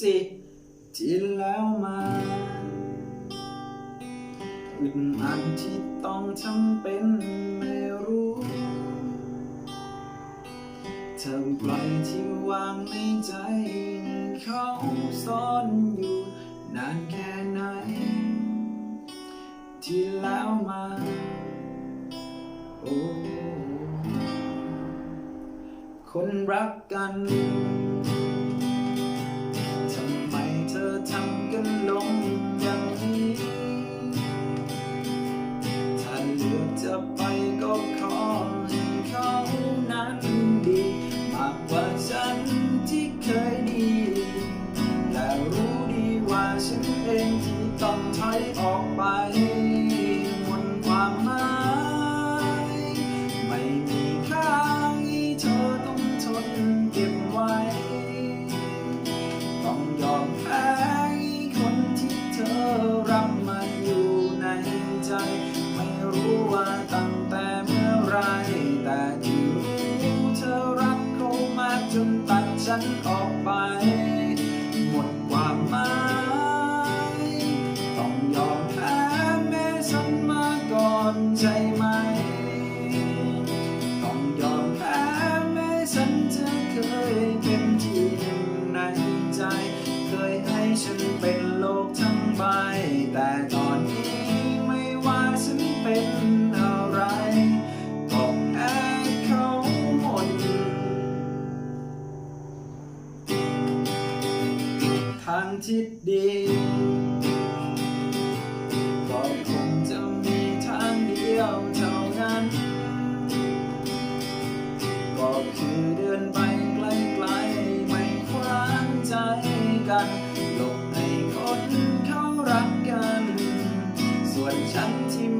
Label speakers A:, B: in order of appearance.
A: สิที่แล้วมาอึดอัดที่ต้องทำเป็นไม่รู้เธอปล่อยที่วางในใจ เขาซ่อนอยู่นานแค่ไหน ที่แล้วมาโอ้คนรักกัน อทำกันลงอย่างนี้ถ้าเลือกจะไปก็ขอให้เขานั้นดี มากกว่าฉันที่เคยดีและรู้ดีว่าฉันเองที่ต้องถอยออกไป รู้ว่าตั้งแต่เมื่อไรแต่ที่รู้เธอรักเขามากจนตัดฉันออกไป หมดความหมายต้องยอมแพ้แม้ฉันมาก่อนใช่ไหม ต้องยอมแพ้แม้ฉันจะเคยเป็นที่หนึ่งในใจ เคยให้ฉันเป็นางทิศดีก็คงจะมีทางเดียวเท่านั้น ก็คือเดินไปไกลๆไม่คว้างใจกันหลบให้คนเขารักกัน ส่วนฉันที่